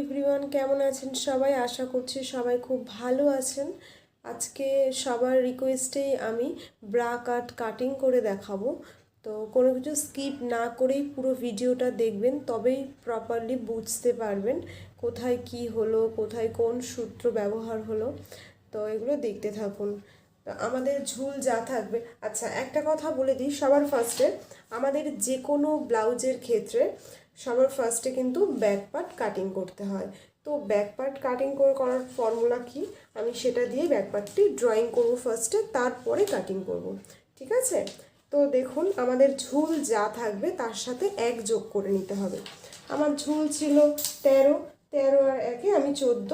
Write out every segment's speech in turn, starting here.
Everyone কেমন আছেন সবাই? আশা করছি সবাই খুব ভালো আছেন। আজকে সবার রিকোয়েস্টেই আমি ব্রা কাট কাটিং করে দেখাবো। তো কোনো কিছু স্কিপ না করেই পুরো ভিডিওটা দেখবেন, তবেই প্রপারলি বুঝতে পারবেন কোথায় কি হলো, কোথায় কোন সূত্র ব্যবহার হলো। তো এগুলো দেখতে থাকুন। আমাদের ঝুল যা থাকবে। আচ্ছা একটা কথা বলে দিই সবার ফার্স্টে আমাদের যে কোনো ব্লাউজের ক্ষেত্রে সবার ফার্স্টে কিন্তু ব্যাক পার্ট কাটিং করতে হয়। তো ব্যাক পার্ট কাটিং করে, করার ফর্মুলা কি? আমি সেটা দিয়ে ব্যাক পার্টটি ড্রয়িং করব ফার্স্টে তারপরে কাটিং করব। ঠিক আছে? তো দেখুন, আমাদের ঝুল যা থাকবে তার সাথে এক যোগ করে নিতে হবে। আমার ঝুল ছিল তেরো তেরো আর একে আমি চোদ্দ,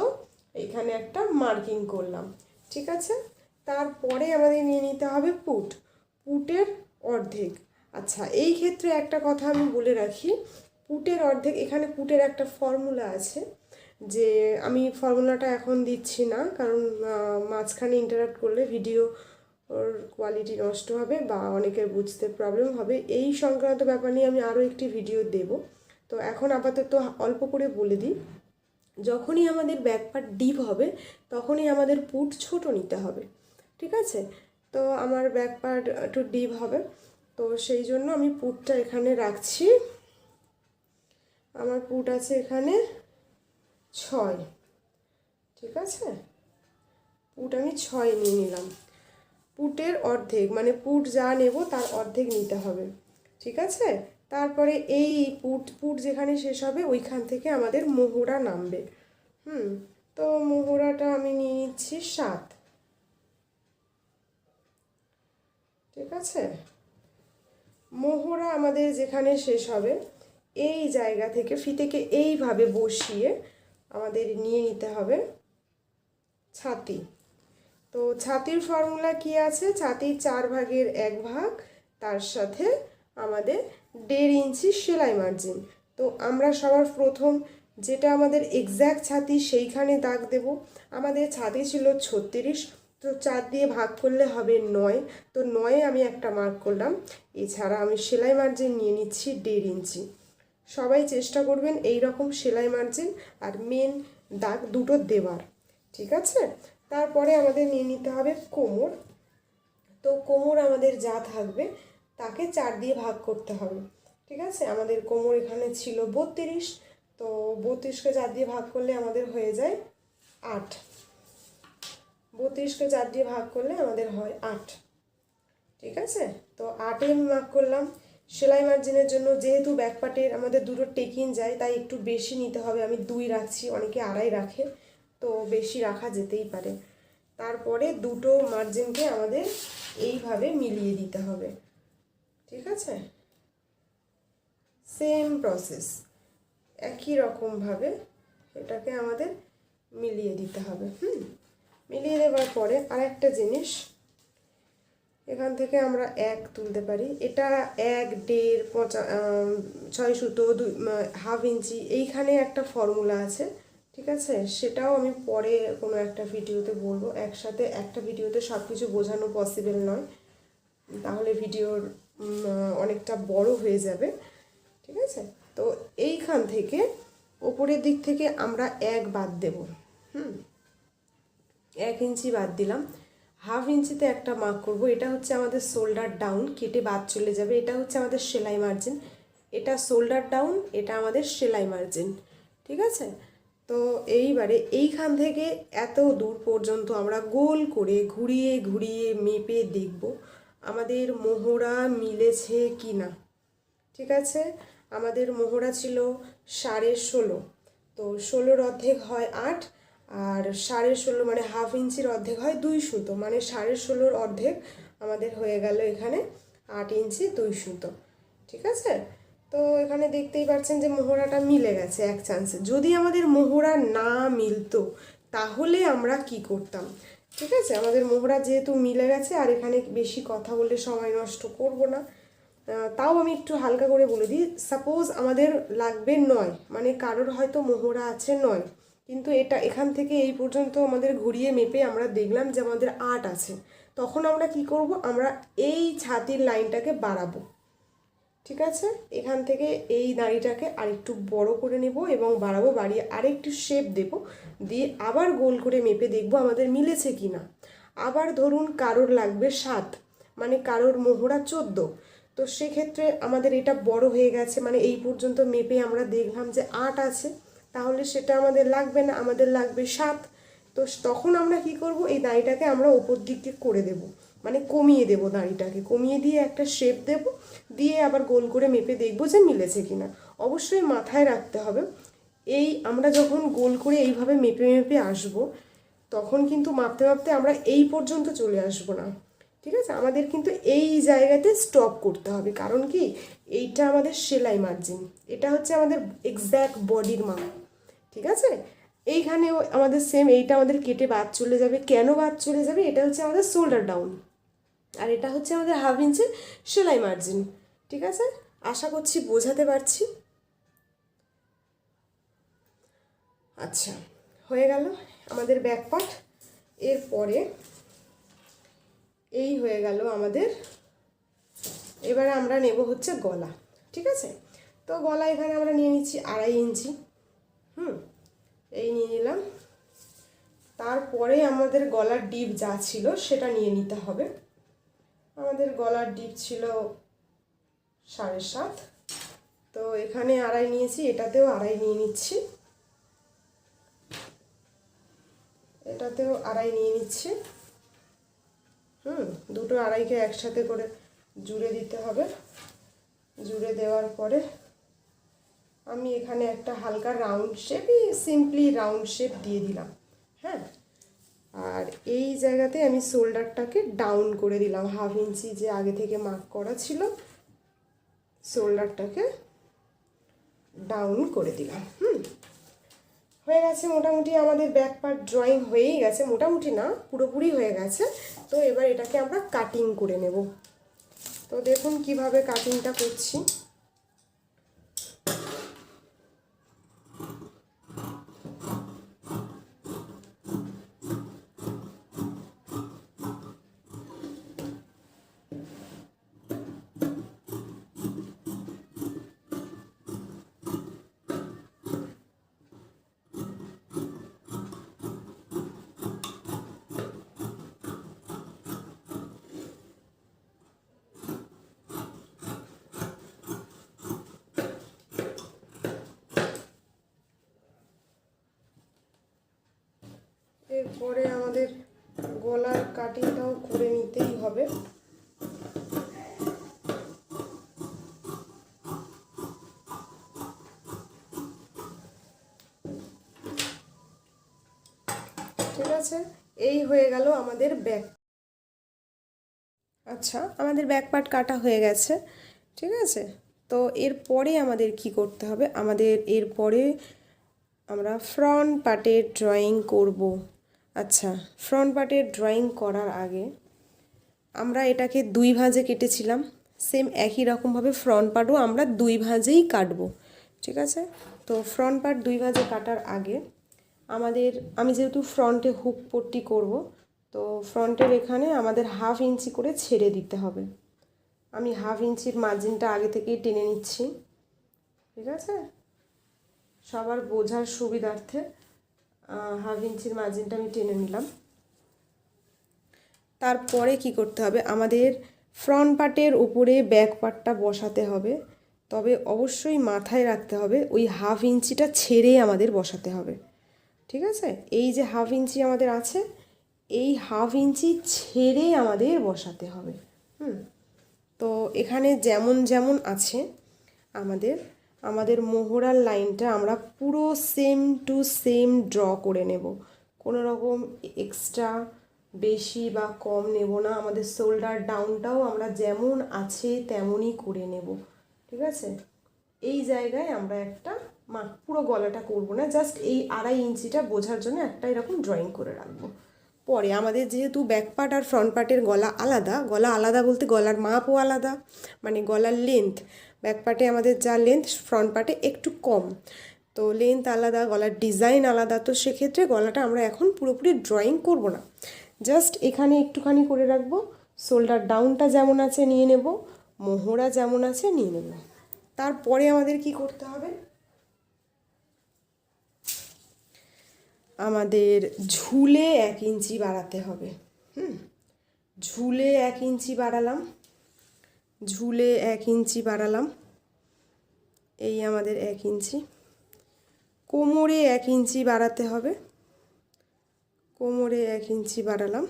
এখানে একটা মার্কিং করলাম। ঠিক আছে? তারপরে আমাদের নিয়ে নিতে হবে পুট পুটের অর্ধেক। আচ্ছা এই ক্ষেত্রে একটা কথা আমি বলে রাখি পুটের অর্ধেক, এখানে পুটের একটা ফর্মুলা আছে যে আমি ফর্মুলাটা এখন দিচ্ছি না, কারণ মাঝখানে ইন্টারাপ্ট করলে ভিডিও ওর কোয়ালিটি নষ্ট হবে বা অনেকের বুঝতে প্রবলেম হবে। এই সংক্রান্ত ব্যাপার নিয়ে আমি আরও একটি ভিডিও দেব। তো এখন আপাতত অল্প করে বলে দিই, যখনই আমাদের ব্যাক পার্ট ডিপ হবে, তখনই আমাদের পুট ছোট নিতে হবে, ঠিক আছে? তো আমার ব্যাক পার্ট একটু ডিপ হবে, তো সেই জন্য আমি পুটটা এখানে রাখছি। আমার পুট আছে এখানে ছয়। ঠিক আছে? পুট আমি ছয় নিয়ে নিলাম। পুটের অর্ধেক মানে পুট যা নেব তার অর্ধেক নিতে হবে। ঠিক আছে? তারপরে এই পুট পুট যেখানে শেষ হবে ওইখান থেকে আমাদের মোহরা নামবে। হুম? তো মোহরাটা আমি নিয়ে নিচ্ছি সাত। ঠিক আছে? মোহরা আমাদের যেখানে শেষ হবে এই জায়গা থেকে ফিতেকে এইভাবে বসিয়ে আমাদের নিয়ে নিতে হবে ছাতি। তো ছাতির ফর্মুলা কি আছে? ছাতির চার ভাগের এক ভাগ, তার সাথে আমাদের দেড় ইঞ্চি সেলাই মার্জিন তো আমরা সবার প্রথম যেটা আমাদের এক্স্যাক্ট ছাতি সেইখানে দাগ দেব। আমাদের ছাতি ছিল ছত্রিশ, তো চার দিয়ে ভাগ করলে হবে নয়। তো নয়ে আমি একটা মার্ক করলাম। এছাড়া আমি সেলাই মার্জিন নিয়ে নিচ্ছি দেড় ইঞ্চি। সবাই চেষ্টা করবেন এই রকম সেলাই মার্জিন আর মেন দাগ দুটো দেওয়ার, ঠিক আছে? তারপরে আমাদের নিয়ে নিতে হবে কোমর। তো কোমর আমাদের যা থাকবে তাকে চার দিয়ে ভাগ করতে হবে, ঠিক আছে? আমাদের কোমর এখানে ছিল বত্রিশ, তো বত্রিশকে চার দিয়ে ভাগ করলে আমাদের হয়ে যায় আট। বত্রিশকে চার দিয়ে ভাগ করলে আমাদের হয় আট, ঠিক আছে? তো আটে আমি মার্ক করলাম সেলাই মার্জিনের জন্য যেহেতু ব্যাকপার্টের আমাদের দুটো টেকিন যায়, তাই একটু বেশি নিতে হবে। আমি দুই রাখছি, অনেকে আড়াই রাখে, তো বেশি রাখা যেতেই পারে। তারপরে দুটো মার্জিনকে আমাদের এইভাবে মিলিয়ে দিতে হবে। ঠিক আছে? সেম প্রসেস একই রকমভাবে এটাকে আমাদের মিলিয়ে দিতে হবে। হুম? মিলিয়ে দেওয়ার পরে আরেকটা জিনিস এখান থেকে আমরা এক তুলতে পারি। এটা এক, দেড়, পঁচা ছয় সুতো, দুই হাফ ইঞ্চি, এইখানে একটা ফর্মুলা আছে, ঠিক আছে? সেটাও আমি পরে কোনো একটা ভিডিওতে বলব। একসাথে একটা ভিডিওতে সব কিছু বোঝানো পসিবল নয়। তাহলে ভিডিওর অনেকটা বড় হয়ে যাবে, ঠিক আছে? তো এইখান থেকে ওপরের দিক থেকে আমরা এক বাদ দেব। হুম? এক ইঞ্চি বাদ দিলাম। হাফ ইঞ্চিতে একটা মার্ক করব। এটা হচ্ছে আমাদের শোল্ডার ডাউন কেটে বাদ চলে যাবে। এটা হচ্ছে আমাদের সেলাই মার্জিন এটা শোল্ডার ডাউন এটা আমাদের সেলাই মার্জিন ঠিক আছে? তো এইবারে এইখান থেকে এত দূর পর্যন্ত আমরা গোল করে ঘুরিয়ে ঘুরিয়ে মেপে দেখব আমাদের মোহরা মিলেছে কি না ঠিক আছে? আমাদের মোহরা ছিল সাড়ে ষোলো। তো ষোলোর অর্ধেক হয় আট আর সাড়ে ষোলো মানে হাফ ইঞ্চির অর্ধেক হয় দুই সুতো। মানে সাড়ে ষোলোর অর্ধেক আমাদের হয়ে গেল এখানে আট ইঞ্চি দুই সুতো। ঠিক আছে? তো এখানে দেখতেই পাচ্ছেন যে মোহরাটা মিলে গেছে এক চান্সে যদি আমাদের মোহরা না মিলতো, তাহলে আমরা কি করতাম? ঠিক আছে? আমাদের মোহরা যেহেতু মিলে গেছে, আর এখানে বেশি কথা বলে সময় নষ্ট করব না। তাও আমি একটু হালকা করে বলে দিই। সাপোজ আমাদের লাগবে নয় মানে কারোর হয়তো মোহরা আছে নয়। কিন্তু এটা এখান থেকে এই পর্যন্ত আমাদের ঘুরিয়ে মেপে আমরা দেখলাম যে আমাদের আট আছে। তখন আমরা কি করব? আমরা এই ছাতির লাইনটাকে বাড়াবো। ঠিক আছে? এখান থেকে এই দাড়িটাকে আরেকটু বড় করে নেব এবং বাড়াবো, বাড়িয়ে আরেকটু শেপ দেব। দিয়ে আবার গোল করে মেপে দেখব আমাদের মিলেছে কি না আবার ধরুন কারোর লাগবে সাত মানে কারোর মোহরা চোদ্দ। তো সেক্ষেত্রে আমাদের এটা বড় হয়ে গেছে মানে এই পর্যন্ত মেপে আমরা দেখলাম যে আট আছে। তাহলে সেটা আমাদের লাগবে না, আমাদের লাগবে সাত। তো তখন আমরা কি করব? এই দাড়িটাকে আমরা ওপর দিকে করে দেব। মানে কমিয়ে দেব দাড়িটাকে। কমিয়ে দিয়ে একটা শেপ দেব। দিয়ে আবার গোল করে মেপে দেখব যে মিলেছে কিনা। অবশ্যই মাথায় রাখতে হবে। এই আমরা যখন গোল করে এইভাবে মেপে মেপে আসব, তখন কিন্তু মাপতে মাপতে আমরা এই পর্যন্ত চলে আসব না। ঠিক আছে? আমাদের কিন্তু এই জায়গাতে স্টপ করতে হবে। কারণ কি? এইটা আমাদের সেলাই মার্জিন এটা হচ্ছে আমাদের এক্স্যাক্ট বডির মাপ ঠিক আছে? এইখানেও আমাদের সেম এইটা আমাদের কেটে বাদ চলে যাবে। কেন বাদ চলে যাবে? এটা হচ্ছে আমাদের শোল্ডার ডাউন আর এটা হচ্ছে আমাদের হাফ ইঞ্চের সেলাই মার্জিন ঠিক আছে? আশা করছি বোঝাতে পারছি। আচ্ছা হয়ে গেল আমাদের ব্যাক পার্ট এরপরে এই হয়ে গেল আমাদের, এবারে আমরা নেব হচ্ছে গলা। ঠিক আছে? তো গলা এখানে আমরা নিয়ে নিচ্ছি আড়াই ইঞ্চি। হুম, এই নিয়ে নিলাম। তারপরে আমাদের গলার ডিপ যা ছিল সেটা নিয়ে নিতে হবে। আমাদের গলার ডিপ ছিল সাড়ে সাত। তো এখানে আড়াই নিয়েছি, এটাতেও আড়াই নিয়ে নিচ্ছি। এটাতেও আড়াই নিয়ে নিচ্ছি। হুম, দুটো আড়াইকে একসাথে করে জুড়ে দিতে হবে। জুড়ে দেওয়ার পরে আমি এখানে একটা হালকা রাউন্ড শেপই সিম্পলি রাউন্ড শেপ দিয়ে দিলাম। হ্যাঁ? আর এই জায়গাতে আমি শোল্ডারটাকে ডাউন করে দিলাম। হাফ ইঞ্চি যে আগে থেকে মার্ক করা ছিল শোল্ডারটাকে ডাউন করে দিলাম। হুম? হয়ে গেছে মোটামুটি আমাদের ব্যাক পার্ট ড্রয়িং হয়েই গেছে। মোটামুটি না, পুরোপুরি হয়ে গেছে। তো এবার এটাকে আমরা কাটিং করে নেব। তো দেখুন কীভাবে কাটিংটা করছি এরপরে আমাদের গলার কাটিংটাও করে নিতেই হবে ঠিক আছে? এই হয়ে গেল আমাদের ব্যাক আচ্ছা আমাদের ব্যাক পার্ট কাটা হয়ে গেছে, ঠিক আছে? তো এরপরে আমাদের কি করতে হবে? আমাদের এরপরে আমরা ফ্রন্ট পার্টের ড্রয়িং করব। আচ্ছা ফ্রন্ট পার্টের ড্রয়িং করার আগে আমরা এটাকে দুই ভাঁজে কেটেছিলাম। সেম একই রকমভাবে ফ্রন্ট পার্টও আমরা দুই ভাঁজেই কাটবো, ঠিক আছে? তো ফ্রন্ট পার্ট দুই ভাঁজে কাটার আগে আমাদের, আমি যেহেতু ফ্রন্টে হুক পট্টি করব, তো ফ্রন্টের এখানে আমাদের হাফ ইঞ্চি করে ছেড়ে দিতে হবে। আমি হাফ ইঞ্চির মার্জিনটা আগে থেকেই টেনে নিচ্ছি। ঠিক আছে? সবার বোঝার সুবিধার্থে হাফ ইঞ্চির মার্জিনটা আমি টেনে নিলাম। তারপরে কি করতে হবে? আমাদের ফ্রন্ট পার্টের উপরে ব্যাক পার্টটা বসাতে হবে। তবে অবশ্যই মাথায় রাখতে হবে, ওই হাফ ইঞ্চিটা ছেড়েই আমাদের বসাতে হবে। ঠিক আছে? এই যে হাফ ইঞ্চি আমাদের আছে, এই হাফ ইঞ্চি ছেড়ে আমাদের বসাতে হবে। হুম? তো এখানে যেমন যেমন আছে, আমাদের আমাদের মোহরার লাইনটা আমরা পুরো সেম টু সেম ড্র করে নেব। কোনো রকম এক্সট্রা বেশি বা কম নেব না, আমাদের শোল্ডার ডাউনটাও আমরা যেমন আছে তেমনই করে নেব। ঠিক আছে? এই জায়গায় আমরা একটা মা, পুরো গলাটা করব না জাস্ট এই আড়াই ইঞ্চিটা বোঝার জন্য একটা এরকম ড্রয়িং করে রাখব। পরে আমাদের যেহেতু ব্যাক পার্ট আর ফ্রন্ট পার্টের গলা আলাদা গলা আলাদা বলতে গলার মাপও আলাদা মানে গলার লেন্থ ব্যাক পার্টে আমাদের যা লেন্থ ফ্রন্ট পার্টে একটু কম। তো লেন্থ আলাদা, গলার ডিজাইন আলাদা, তো সেক্ষেত্রে গলাটা আমরা এখন পুরোপুরি ড্রয়িং করব না। জাস্ট এখানে একটুখানি করে রাখব শোল্ডার ডাউনটা যেমন আছে নিয়ে নেব, মোহরা যেমন আছে নিয়ে নেব। তারপরে আমাদের কি করতে হবে? আমাদের ঝুলে এক ইঞ্চি বাড়াতে হবে, হুম? ঝুলে এক ইঞ্চি বাড়ালাম, ঝুলে এক ইঞ্চি বাড়ালাম, এই আমাদের এক ইঞ্চি। কোমরে এক ইঞ্চি বাড়াতে হবে, কোমরে এক ইঞ্চি বাড়ালাম।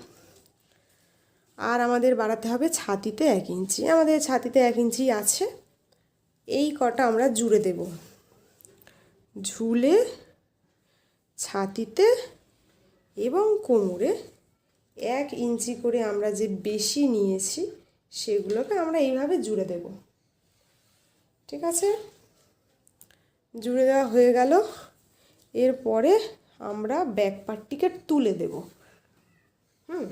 আর আমাদের বাড়াতে হবে ছাতিতে এক ইঞ্চি, আমাদের ছাতিতে এক ইঞ্চি আছে, এই কটা আমরা জুড়ে দেব। ঝুলে ছাতিতে এবং কোমরে এক ইঞ্চি করে আমরা যে বেশি নিয়েছি, সেগুলোকে আমরা এইভাবে জুড়ে দেব। ঠিক আছে? জুড়ে দেওয়া হয়ে গেল। এরপরে আমরা ব্যাক পার্টটিকে তুলে দেব। হুম?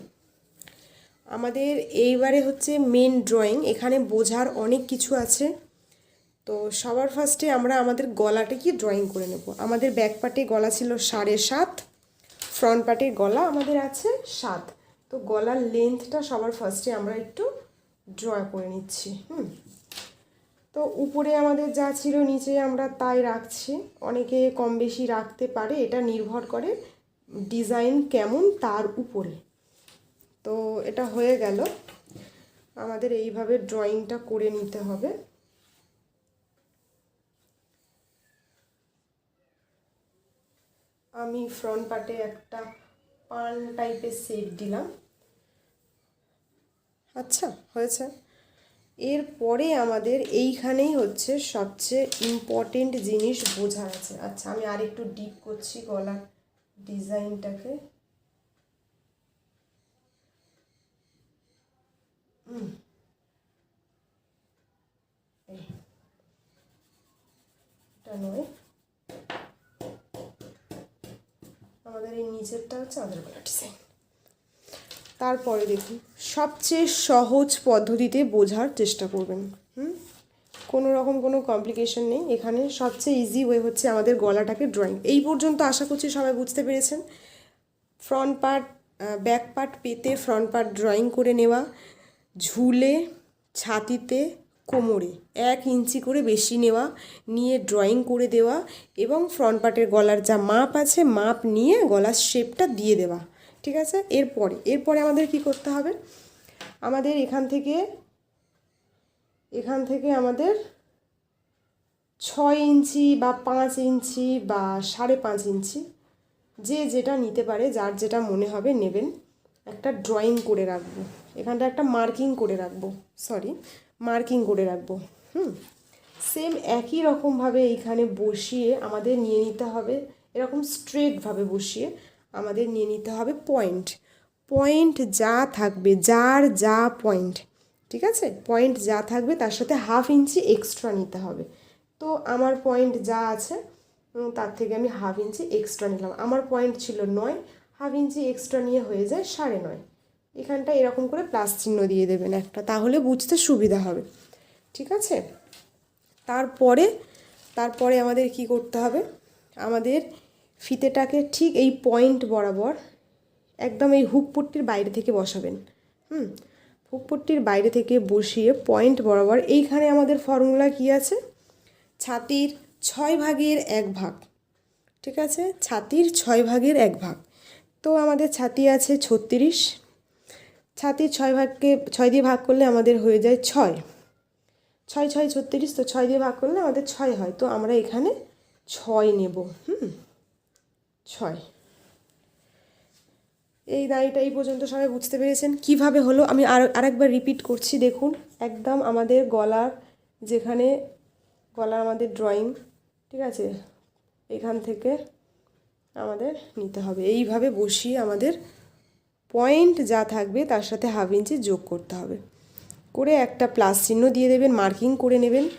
আমাদের এইবারে হচ্ছে মেন ড্রয়িং এখানে বোঝার অনেক কিছু আছে। তো সবার ফার্স্টে আমরা আমাদের গলাটাকে ড্রয়িং করে নেব? আমাদের ব্যাক পার্টে গলা ছিল সাড়ে সাত ফ্রন্ট পার্টের গলা আমাদের আছে সাত। তো গলার লেন্থটা সবার ফার্স্টে আমরা একটু ড্র করে নিচ্ছি, হুম। তো উপরে আমাদের যা ছিল, নিচে আমরা তাই রাখছি। অনেকে কম বেশি রাখতে পারে, এটা নির্ভর করে ডিজাইন কেমন তার উপরে। তো এটা হয়ে গেল। আমাদের এইভাবে ড্রয়িংটা করে নিতে হবে। আমি ফ্রন্ট পার্টে একটা পান টাইপের শেপ দিলাম। আচ্ছা হয়েছে। এরপরে আমাদের এইখানেই হচ্ছে সবচেয়ে ইম্পর্টেন্ট জিনিস বোঝার আছে। আচ্ছা আমি আর একটু ডিপ করছি গলার ডিজাইনটাকে এটা নয়। আমাদের এই নিচেরটা হচ্ছে আমাদের গলা ডিজাইন তারপরে দেখুন, সবচেয়ে সহজ পদ্ধতিতে বোঝার চেষ্টা করবেন। হুম? কোনো রকম কোনো কমপ্লিকেশন নেই। এখানে সবচেয়ে ইজি ওয়ে হচ্ছে আমাদের গলাটাকে ড্রয়িং এই পর্যন্ত আশা করছি সবাই বুঝতে পেরেছেন। ফ্রন্ট পার্ট ব্যাক পার্ট পেতে ফ্রন্ট পার্ট ড্রয়িং করে নেওয়া, ঝুলে, ছাতিতে কোমরে, এক ইঞ্চি করে বেশি নেওয়া, নিয়ে ড্রয়িং করে দেওয়া এবং ফ্রন্ট পার্টের গলার যা মাপ আছে, মাপ নিয়ে গলার শেপটা দিয়ে দেওয়া, ঠিক আছে? এরপরে এরপরে আমাদের কি করতে হবে? আমাদের এখান থেকে এখান থেকে আমাদের ছয় ইঞ্চি বা পাঁচ ইঞ্চি বা সাড়ে পাঁচ ইঞ্চি, যে যেটা নিতে পারে, যার যেটা মনে হবে নেবেন, একটা ড্রয়িং করে রাখব। এখানটা একটা মার্কিং করে রাখব সরি মার্কিং করে রাখব, হুম? সেম একই রকমভাবে এইখানে বসিয়ে আমাদের নিয়ে নিতে হবে, এরকম স্ট্রেটভাবে বসিয়ে আমাদের নিয়ে নিতে হবে পয়েন্ট পয়েন্ট যা থাকবে, যার যা পয়েন্ট ঠিক আছে? পয়েন্ট যা থাকবে, তার সাথে হাফ ইঞ্চি এক্সট্রা নিতে হবে। তো আমার পয়েন্ট যা আছে তার থেকে আমি হাফ ইঞ্চি এক্সট্রা নিলাম। আমার পয়েন্ট ছিল নয় হাফ ইঞ্চি এক্সট্রা নিয়ে হয়ে যায় সাড়ে নয়। এখানটা এরকম করে প্লাস চিহ্ন দিয়ে দেবেন একটা, তাহলে বুঝতে সুবিধা হবে। ঠিক আছে? তারপরে তারপরে আমাদের কি করতে হবে? আমাদের ফিতেটাকে ঠিক এই পয়েন্ট বরাবর একদম এই হুকপট্টির বাইরে থেকে বসাবেন। হুম? হুকপট্টির বাইরে থেকে বসিয়ে পয়েন্ট বরাবর এইখানে আমাদের ফর্মুলা কি আছে? ছাতির ছয় ভাগের এক ভাগ। ঠিক আছে? ছাতির ছয় ভাগের এক ভাগ। তো আমাদের ছাতি আছে ছত্রিশ ছাতির ছয় ভাগকে, ছয় দিয়ে ভাগ করলে আমাদের হয়ে যায় ছয়। ছয় ছয়, ছত্রিশ, তো ছয় দিয়ে ভাগ করলে আমাদের ছয় হয়। তো আমরা এখানে ছয় নেব, হুম? ছয়। এই দাঁড়িটা এই পর্যন্ত সবাই বুঝতে পেরেছেন কীভাবে হলো? আমি আর, আরেকবার রিপিট করছি, দেখুন। একদম আমাদের গলার যেখানে গলা আমাদের ড্রয়িং ঠিক আছে? এখান থেকে আমাদের নিতে হবে। এইভাবে বসিয়ে আমাদের পয়েন্ট যা থাকবে তার সাথে হাফ ইঞ্চি যোগ করতে হবে। করে একটা প্লাস চিহ্ন দিয়ে দেবেন, মার্কিং করে নেবেন।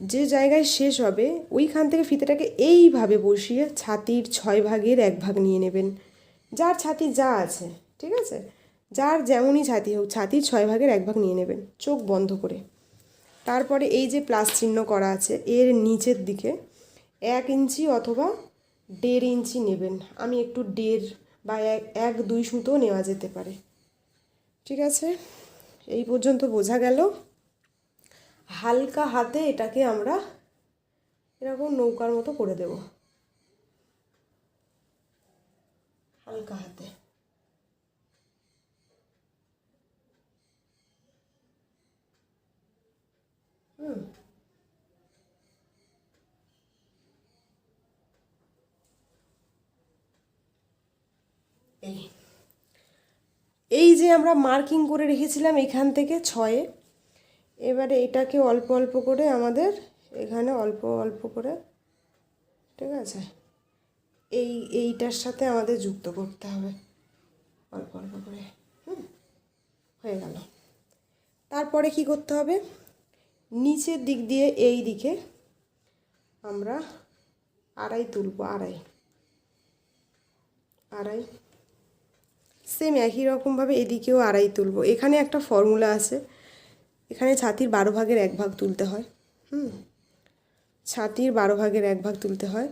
যে জায়গায় শেষ হবে, ওইখান থেকে ফিতেটাকে এইভাবে বসিয়ে ছাতির ছয় ভাগের এক ভাগ নিয়ে নেবেন। যার ছাতি যা আছে, ঠিক আছে? যার যেমনই ছাতি হোক, ছাতির ছয় ভাগের এক ভাগ নিয়ে নেবেন, চোখ বন্ধ করে। তারপরে এই যে প্লাস চিহ্ন করা আছে, এর নিচের দিকে এক ইঞ্চি অথবা দেড় ইঞ্চি নেবেন। আমি একটু দেড় বা এক, দুই সুতো নেওয়া যেতে পারে। ঠিক আছে? এই পর্যন্ত বোঝা গেল। হালকা হাতে এটাকে আমরা এরকম নৌকার মতো করে দেব। হালকা হাতে হুম এই। এই যে আমরা মার্কিং করে রেখেছিলাম এখান থেকে ছয়ে, এবারে এটাকে অল্প অল্প করে আমাদের এখানে অল্প অল্প করে, ঠিক আছে? এই, এইটার সাথে আমাদের যুক্ত করতে হবে। অল্প অল্প করে, হুম, হয়ে গেল। তারপরে কি করতে হবে? নিচের দিক দিয়ে এই দিকে আমরা আড়াই তুলবো, আড়াই। আড়াই। সেম একই রকমভাবে এদিকেও আড়াই তুলবো। এখানে একটা ফর্মুলা আছে। এখানে ছাতির বারো ভাগের এক ভাগ তুলতে হয়। হুম। ছাতির বারো ভাগের এক ভাগ তুলতে হয়।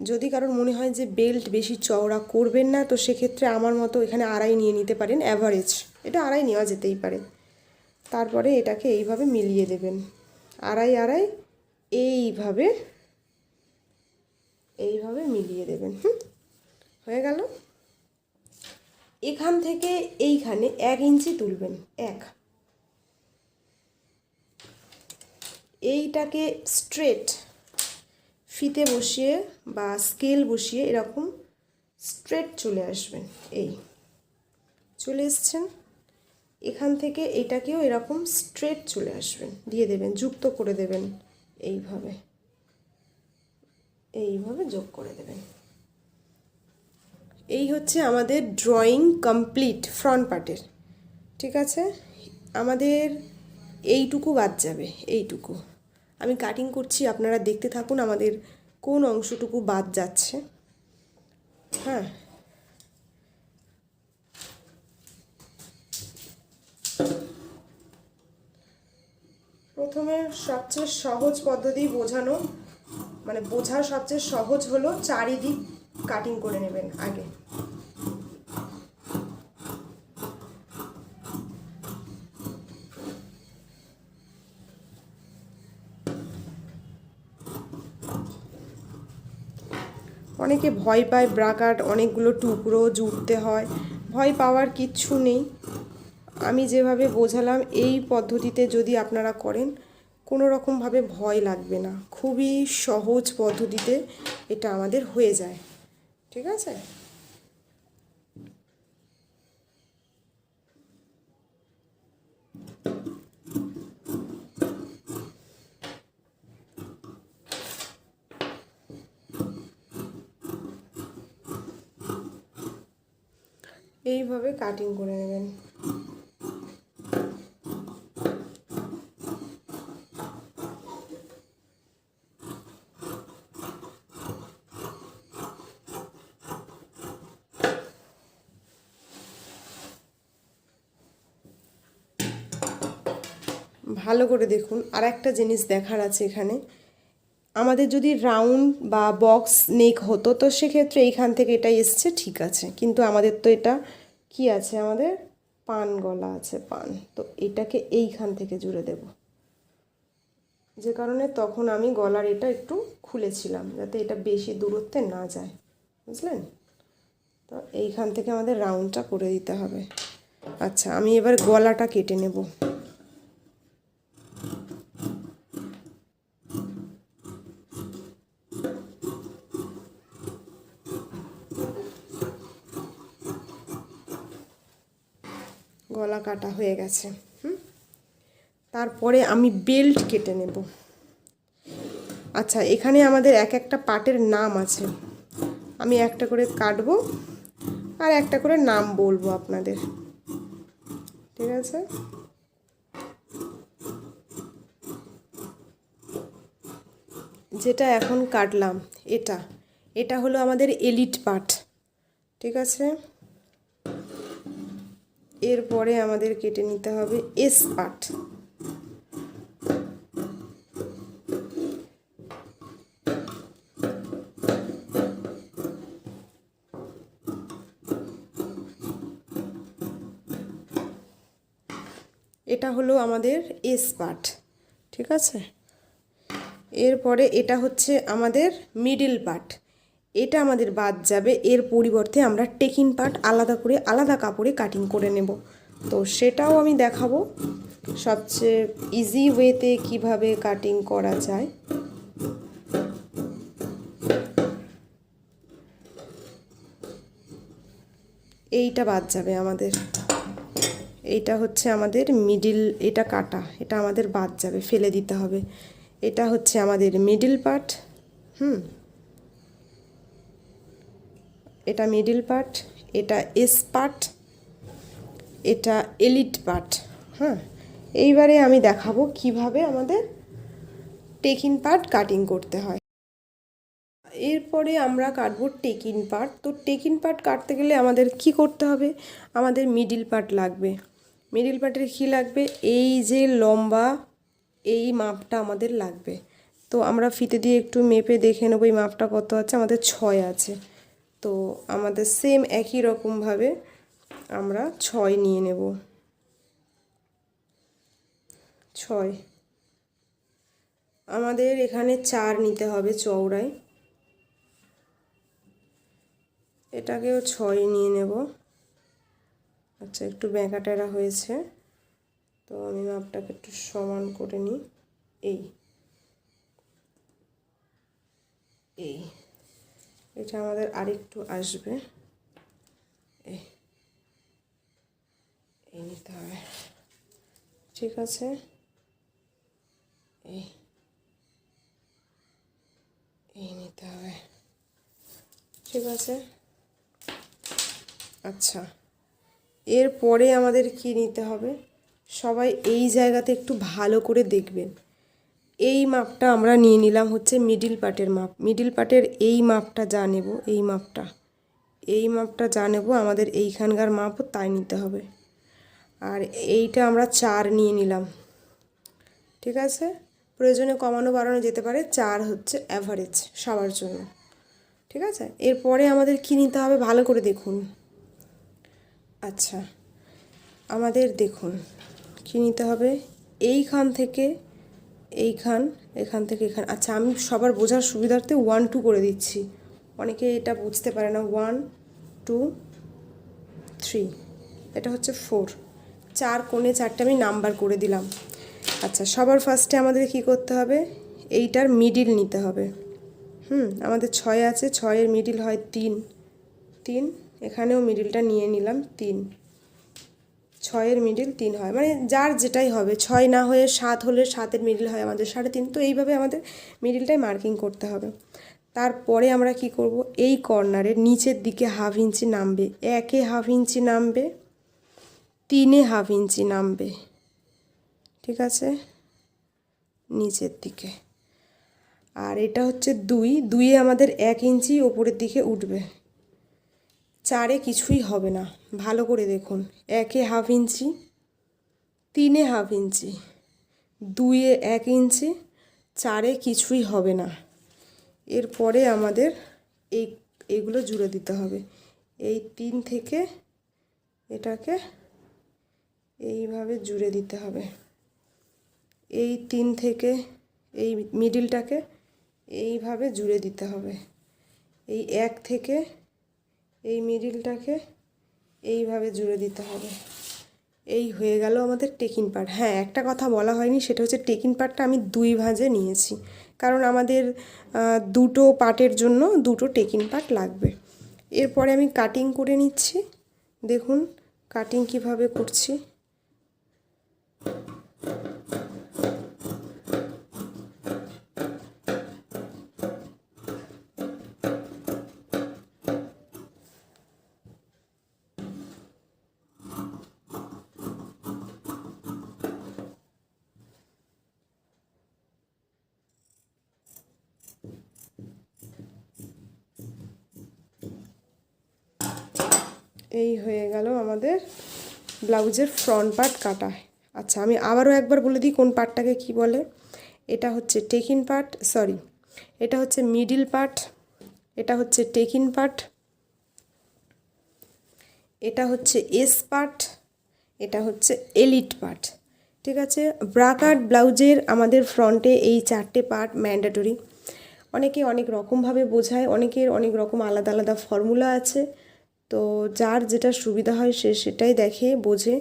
যদি কারোর মনে হয় যে বেল্ট বেশি চওড়া করবেন না, তো সেক্ষেত্রে আমার মতো এখানে আড়াই নিয়ে নিতে পারেন অ্যাভারেজ এটা আড়াই নেওয়া যেতেই পারে। তারপরে এটাকে এইভাবে মিলিয়ে দেবেন। আড়াই আড়াই এইভাবে এইভাবে মিলিয়ে দেবেন। হুম। হয়ে গেল? এখান থেকে এইখানে এক ইঞ্চি তুলবেন, এক। এইটাকে স্ট্রেট ফিতে বসিয়ে বা স্কেল বসিয়ে এরকম স্ট্রেট চলে আসবেন এই। চলে এসছেন? এখান থেকে এটাকেও এরকম স্ট্রেট চলে আসবেন দিয়ে দেবেন, যুক্ত করে দেবেন, এইভাবে। এইভাবে যোগ করে দেবেন। এই হচ্ছে আমাদের ড্রয়িং কমপ্লিট ফ্রন্ট পার্টের ঠিক আছে? আমাদের এইটুকু বাদ যাবে, এইটুকু। আমি কাটিং করছি, আপনারা দেখতে থাকুন আমাদের কোন অংশটুকু বাদ যাচ্ছে। হ্যাঁ। প্রথমে সবচেয়ে সহজ পদ্ধতি বোঝানো মানে বোঝার সবচেয়ে সহজ হলো চারিদিক কাটিং করে নেবেন আগে। অনেকে ভয় পায় ব্রাকাট অনেকগুলো টুকরো জুড়তে হয়। ভয় পাওয়ার কিচ্ছু নেই। আমি যেভাবে বোঝালাম, এই পদ্ধতিতে যদি আপনারা করেন, কোনো রকমভাবে ভয় লাগবে না। খুবই সহজ পদ্ধতিতে এটা আমাদের হয়ে যায়। ঠিক আছে? এইভাবে কাটিং করে নেবেন। ভালো করে দেখুন। আর একটা জিনিস দেখার আছে এখানে। আমাদের যদি রাউন্ড বা বক্স নেক হতো, তো সেক্ষেত্রে এইখান থেকে এটা এসছে, ঠিক আছে। কিন্তু আমাদের তো এটা কি আছে আমাদের? পান গলা আছে, পান। তো এটাকে এইখান থেকে জুড়ে দেব। যে কারণে তখন আমি গলার এটা একটু খুলেছিলাম, যাতে এটা বেশি দূরত্বে না যায়। বুঝলেন? তো এইখান থেকে আমাদের রাউন্ডটা করে দিতে হবে। আচ্ছা আমি এবার গলাটা কেটে নেব গলা কাটা হয়ে গেছে, হুম? তারপরে আমি বেল্ট কেটে নেব। আচ্ছা এখানে আমাদের এক একটা পার্টের নাম আছে। আমি একটা করে কাটবো আর একটা করে নাম বলব আপনাদের। ঠিক আছে? যেটা এখন কাটলাম, এটা। এটা হলো আমাদের এলিট পার্ট ঠিক আছে? এরপরে আমাদের কেটে নিতে হবে এস পার্ট এটা হলো আমাদের এস পার্ট ঠিক আছে? এরপরে এটা হচ্ছে আমাদের মিডিল পার্ট এটা আমাদের বাদ যাবে। এর পরিবর্তে আমরা টেকিন পার্ট আলাদা করে আলাদা কাপড়ে কাটিং করে নেব। তো সেটাও আমি দেখাবো। সবচেয়ে ইজি ওয়েতে কীভাবে কাটিং করা যায়। এইটা বাদ যাবে আমাদের। এইটা হচ্ছে আমাদের মিডিল এটা কাটা, এটা আমাদের বাদ যাবে, ফেলে দিতে হবে। এটা হচ্ছে আমাদের মিডিল পার্ট হুম? এটা মিডিল পার্ট এটা এস পার্ট এটা এলিট পার্ট হ্যাঁ? এইবারে আমি দেখাবো কীভাবে আমাদের টেকিন পার্ট কাটিং করতে হয়। এরপরে আমরা কাটবো টেকিন পার্ট তো টেকিন পার্ট কাটতে গেলে আমাদের কি করতে হবে? আমাদের মিডিল পার্ট লাগবে। মিডিল পার্টের কী লাগবে? এই যে লম্বা এই মাপটা আমাদের লাগবে। তো আমরা ফিতে দিয়ে একটু মেপে দেখে নেব এই মাপটা কত আছে? আমাদের ছয় আছে। তো আমাদের সেম একই রকমভাবে আমরা ছয় নিয়ে নেব। ছয়। আমাদের এখানে চার নিতে হবে চওড়ায়। এটাকেও ছয় নিয়ে নেব। আচ্ছা একটু ব্যাঁকাটেরা হয়েছে। তো আমি মাপটাকে একটু সমান করে নিই। এই। এই। এটা আমাদের আরেকটু আসবে। এই নিতে হবে। ঠিক আছে। এই এই নিতে হবে। ঠিক আছে। আচ্ছা। এরপরে আমাদের কি নিতে হবে? সবাই এই জায়গাতে একটু ভালো করে দেখবেন। এই মাপটা আমরা নিয়ে নিলাম হচ্ছে মিডিল পার্টের মাপ। মিডিল পার্টের এই মাপটা যা নেব, এই মাপটা। এই মাপটা যা নেব, আমাদের এইখানকার মাপও তাই নিতে হবে। আর এইটা আমরা চার নিয়ে নিলাম। ঠিক আছে? প্রয়োজনে কমানো বাড়ানো যেতে পারে। চার হচ্ছে অ্যাভারেজ সবার জন্য। ঠিক আছে? এরপরে আমাদের কী নিতে হবে? ভালো করে দেখুন। আচ্ছা আমাদের দেখুন, কী নিতে হবে? এইখান থেকে এইখান, এখান থেকে এখান। আচ্ছা আমি সবার বোঝার সুবিধার্থে ওয়ান টু করে দিচ্ছি। অনেকে এটা বুঝতে পারে না। ওয়ান টু থ্রি এটা হচ্ছে ফোর চার কোণে চারটে আমি নাম্বার করে দিলাম। আচ্ছা সবার ফার্স্টে আমাদের কি করতে হবে? এইটার মিডিল নিতে হবে। হুম, আমাদের ছয় আছে। ছয়ের মিডিল হয় তিন। তিন, এখানেও মিডিলটা নিয়ে নিলাম তিন। ছয়ের মিডিল তিন হয়। মানে যার যেটাই হবে, ছয় না হয়ে সাত হলে সাতের মিডিল হয় আমাদের সাড়ে তিন। তো এইভাবে আমাদের মিডিলটাই মার্কিং করতে হবে। তারপরে আমরা কি করব? এই কর্নারের নিচের দিকে হাফ ইঞ্চি নামবে। একে হাফ ইঞ্চি নামবে, তিনে হাফ ইঞ্চি নামবে। ঠিক আছে? নিচের দিকে। আর এটা হচ্ছে দুই। দুইয়ে আমাদের এক ইঞ্চি ওপরের দিকে উঠবে। চারে কিছুই হবে না। ভালো করে দেখুন। একে হাফ ইঞ্চি, তিনে হাফ ইঞ্চি, দুইয়ে এক ইঞ্চি, চারে কিছুই হবে না। এরপরে আমাদের এই, এগুলো জুড়ে দিতে হবে। এই তিন থেকে এটাকে এইভাবে জুড়ে দিতে হবে। এই তিন থেকে এই মিডিলটাকে এইভাবে জুড়ে দিতে হবে। এই এক থেকে এই মিডিলটাকে এইভাবে জুড়ে দিতে হবে। এই হয়ে গেল আমাদের টেকিন পার্ট হ্যাঁ একটা কথা বলা হয়নি, সেটা হচ্ছে টেকিন পার্টটা আমি দুই ভাঁজে নিয়েছি। কারণ আমাদের দুটো পার্টের জন্য দুটো টেকিন পার্ট লাগবে। এরপরে আমি কাটিং করে নিচ্ছি। দেখুন কাটিং কীভাবে করছি। ব্লাউজের ফ্রন্ট পার্ট কাটা। আচ্ছা আমি আবারও একবার বলে দিই কোন পার্টটাকে কি বলে। এটা হচ্ছে টেকিন পার্ট সরি এটা হচ্ছে মিডিল পার্ট এটা হচ্ছে টেকিন পার্ট এটা হচ্ছে এস পার্ট এটা হচ্ছে এলিট পার্ট ঠিক আছে? ব্রা কাট ব্লাউজের আমাদের ফ্রন্টে এই চারটে পার্ট ম্যান্ডেটরি অনেকে অনেক রকমভাবে বোঝায়, অনেকের অনেক রকম আলাদা আলাদা ফর্মুলা আছে। তো যার যেটা সুবিধা হয় সে সেটাই দেখে, বোঝে।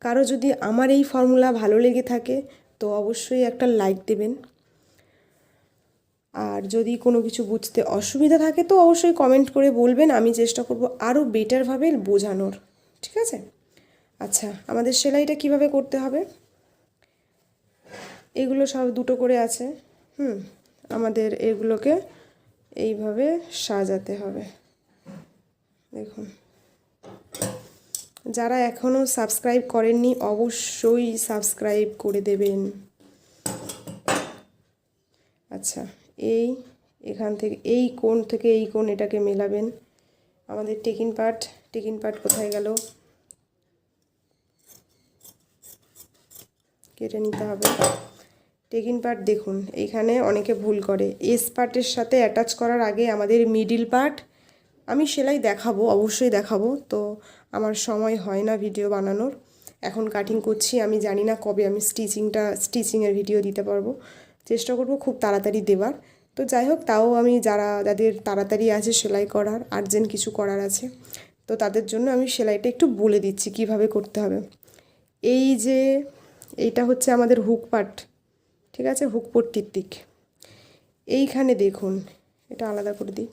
কারও যদি আমার এই ফর্মুলা ভালো লেগে থাকে, তো অবশ্যই একটা লাইক দেবেন। আর যদি কোনো কিছু বুঝতে অসুবিধা থাকে, তো অবশ্যই কমেন্ট করে বলবেন। আমি চেষ্টা করব আরও বেটারভাবে বোঝানোর, ঠিক আছে? আচ্ছা আমাদের সেলাইটা কীভাবে করতে হবে? এগুলো সব দুটো করে আছে। হুম, আমাদের এগুলোকে এইভাবে সাজাতে হবে। দেখুন। যারা এখনও সাবস্ক্রাইব করেননি, অবশ্যই সাবস্ক্রাইব করে দেবেন। আচ্ছা এই এখান থেকে, এই কোণ থেকে এই কোণ এটাকে মেলাবেন। আমাদের টেকিন পার্ট টেকিন পার্ট কোথায় গেল? কেটে নিতে হবে। টেকিন পার্ট দেখুন এইখানে অনেকে ভুল করে। এস পার্টের সাথে অ্যাটাচ করার আগে আমাদের মিডিল পার্ট আমি সেলাই দেখাবো, অবশ্যই দেখাবো। তো আমার সময় হয় না ভিডিও বানানোর। এখন কাটিং করছি, আমি জানি না কবে আমি স্টিচিংটা স্টিচিংয়ের ভিডিও দিতে পারব। চেষ্টা করব খুব তাড়াতাড়ি দেওয়ার তো যাই হোক, তাও আমি যারা, যাদের তাড়াতাড়ি আছে সেলাই করার আর্জেন্ট কিছু করার আছে, তো তাদের জন্য আমি সেলাইটা একটু বলে দিচ্ছি কীভাবে করতে হবে। এই যে, এইটা হচ্ছে আমাদের হুক পার্ট ঠিক আছে? হুক পট্টির দিক। এইখানে দেখুন, এটা আলাদা করে দিই।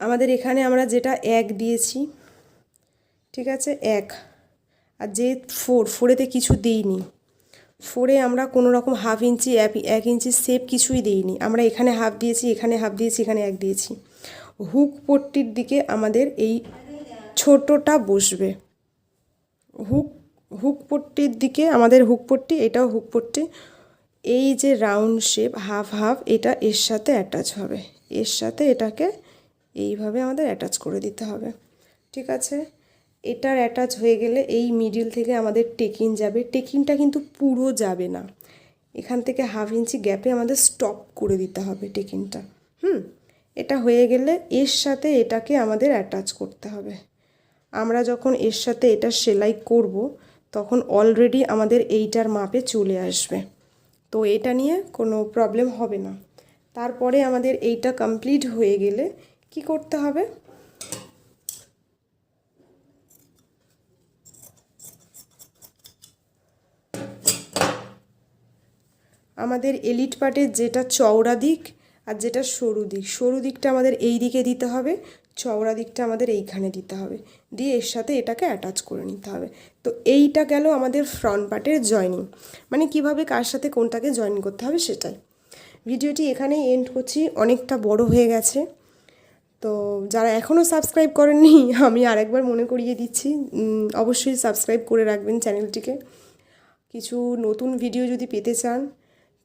আমাদের এখানে আমরা যেটা এক দিয়েছি, ঠিক আছে? এক। আর যে ফোর ফোরেতে কিছু দিইনি। ফোরে আমরা কোনো রকম হাফ ইঞ্চি এক ইঞ্চি সেপ কিছুই দিইনি। আমরা এখানে হাফ দিয়েছি, এখানে হাফ দিয়েছি, এখানে এক দিয়েছি। হুক পট্টির দিকে আমাদের এই ছোটোটা বসবে। হুক হুক পট্টির দিকে আমাদের হুক পট্টি, এটাও হুক পট্টি। এই যে রাউন্ড শেপ হাফ হাফ এটা এর সাথে অ্যাটাচ হবে। এর সাথে এটাকে এইভাবে আমাদের অ্যাটাচ করে দিতে হবে। ঠিক আছে? এটার অ্যাটাচ হয়ে গেলে এই মিডিল থেকে আমাদের টেকিন যাবে। টেকিনটা কিন্তু পুরো যাবে না। এখান থেকে হাফ ইঞ্চি গ্যাপে আমাদের স্টপ করে দিতে হবে টেকিনটা হুম? এটা হয়ে গেলে এর সাথে এটাকে আমাদের অ্যাটাচ করতে হবে। আমরা যখন এর সাথে এটা সেলাই করব, তখন অলরেডি আমাদের এইটার মাপে চলে আসবে। তো এটা নিয়ে কোনো প্রবলেম হবে না। তারপরে আমাদের এইটা কমপ্লিট হয়ে গেলে কি করতে হবে? আমাদের এলিট পার্টের যেটা চওড়া দিক আর যেটা সরু দিক। সরু দিকটা আমাদের এই দিকে দিতে হবে, চওড়া দিকটা আমাদের এইখানে দিতে হবে। দিয়ে এর সাথে এটাকে অ্যাটাচ করে নিতে হবে। তো এইটা গেল আমাদের ফ্রন্ট পার্টের জয়নিং মানে কীভাবে কার সাথে কোনটাকে জয়েন করতে হবে সেটাই। ভিডিওটি এখানেই এন্ড করছি। অনেকটা বড় হয়ে গেছে। তো যারা এখনও সাবস্ক্রাইব করেননি, আমি আরেকবার মনে করিয়ে দিচ্ছি অবশ্যই সাবস্ক্রাইব করে রাখবেন চ্যানেলটিকে কিছু নতুন ভিডিও যদি পেতে চান,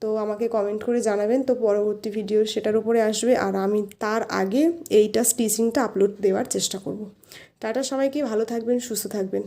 তো আমাকে কমেন্ট করে জানাবেন, তো পরবর্তী ভিডিও সেটার উপরে আসবে, আর আমি তার আগে এইটা স্টিচিংটা আপলোড দেওয়ার চেষ্টা করব। টাটা সবাইকে, ভালো থাকবেন, সুস্থ থাকবেন।